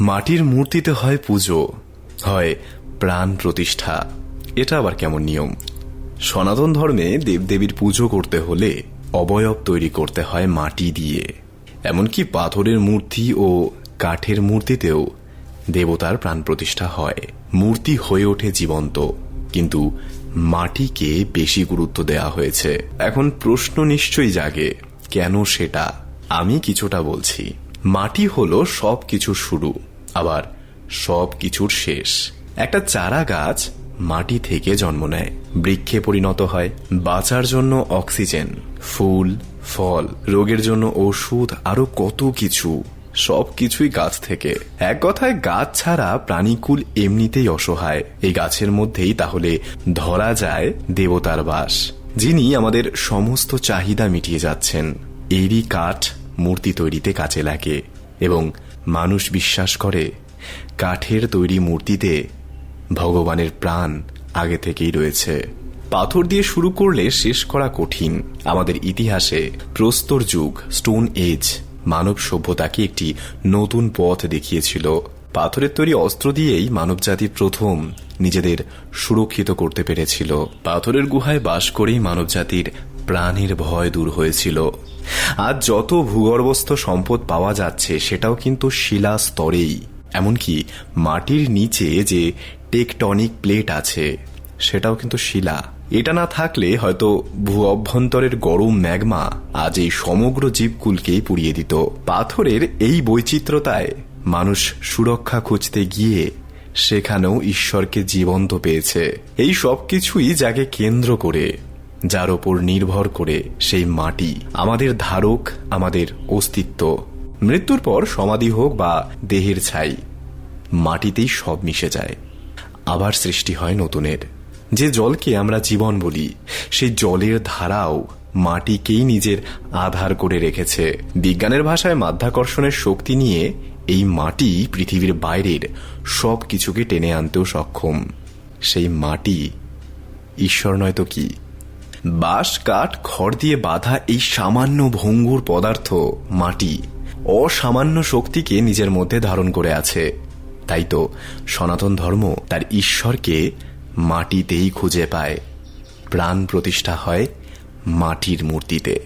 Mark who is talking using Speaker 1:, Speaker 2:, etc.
Speaker 1: মাটির মূর্তিতে হয় পুজো, হয় প্রাণ প্রতিষ্ঠা। এটা আবার কেমন নিয়ম? সনাতন ধর্মে দেবদেবীর পুজো করতে হলে অবয়ব তৈরি করতে হয় মাটি দিয়ে। এমনকি পাথরের মূর্তি ও কাঠের মূর্তিতেও দেবতার প্রাণ প্রতিষ্ঠা হয়। মূর্তি হয়ে ওঠে জীবন্ত, কিন্তু মাটিকে বেশি গুরুত্ব দেয়া হয়েছে। এখন প্রশ্ন নিশ্চয়ই জাগে, কেন সেটা? আমি কিছুটা বলছি। মাটি হলো সব কিছুর শুরু। আবার সব কিছুর শেষ। একটা চারা গাছ মাটি থেকে জন্ম নেয়। বৃক্ষে পরিণত হয়। বাঁচার জন্য অক্সিজেন, ফুল, ফল, রোগের জন্য ওষুধ, আরও কত কিছু। সব কিছুই গাছ থেকে। এক কথায়, গাছ ছাড়া প্রাণীকুল এমনিতেই অসহায়। এই গাছের মধ্যেই তাহলে ধরা যায় দেবতার বাস, যিনি আমাদের সমস্ত চাহিদা মিটিয়ে যাচ্ছেন। এরই কাঠ মূর্তি তৈরিতে কাজে লাগে এবং মানুষ বিশ্বাস করে, কাঠের তৈরি মূর্তিতে ভগবানের প্রাণ আগে থেকেই রয়েছে। পাথর দিয়ে শুরু করলে শেষ করা কঠিন। আমাদের ইতিহাসে প্রস্তর যুগ স্টোন এজ মানব সভ্যতাকে একটি নতুন পথ দেখিয়েছিল। পাথরের তৈরি অস্ত্র দিয়েই মানবজাতি প্রথম নিজেদের সুরক্ষিত করতে পেরেছিল। পাথরের গুহায় বাস করেই মানবজাতির প্রাণের ভয় দূর হয়েছিল। আজ যত ভূগর্ভস্থ সম্পদ পাওয়া যাচ্ছে, সেটাও কিন্তু শিলা স্তরেই। এমনকি মাটির নিচে যে টেকটনিক প্লেট আছে, সেটাও কিন্তু শিলা। এটা না থাকলে হয়তো ভূ অভ্যন্তরের গরম ম্যাগমা আজ এই সমগ্র জীবকুলকেই পুড়িয়ে দিত। পাথরের এই বৈচিত্র্যতায় মানুষ সুরক্ষা খুঁজতে গিয়ে সেখানেও ঈশ্বরকে জীবন্ত পেয়েছে। এই সব কিছুই যাকে কেন্দ্র করে যার ওপর নির্ভর করে সেই মাটি আমাদের ধারক, আমাদের অস্তিত্ব। মৃত্যুর পর সমাধি হোক বা দেহের ছাই, মাটিতেই সব মিশে যায়। আবার সৃষ্টি হয় নতুনের। যে জলকে আমরা জীবন বলি, সেই জলের ধারাও মাটিকেই নিজের আধার করে রেখেছে। বিজ্ঞানের ভাষায় মাধ্যাকর্ষণের শক্তি নিয়ে এই মাটি পৃথিবীর বাইরের সব কিছুকে টেনে আনতেও সক্ষম। সেই মাটি ঈশ্বর নয় তো কি? বাঁশ, কাঠ, খড় দিয়ে বাঁধা এই সামান্য ভঙ্গুর পদার্থ মাটি, অসামান্য শক্তিকে নিজের মধ্যে ধারণ করে আছে। তাই তো সনাতন ধর্ম তার ঈশ্বরকে মাটিতেই খুঁজে পায়। প্রাণ প্রতিষ্ঠা হয় মাটির মূর্তিতে।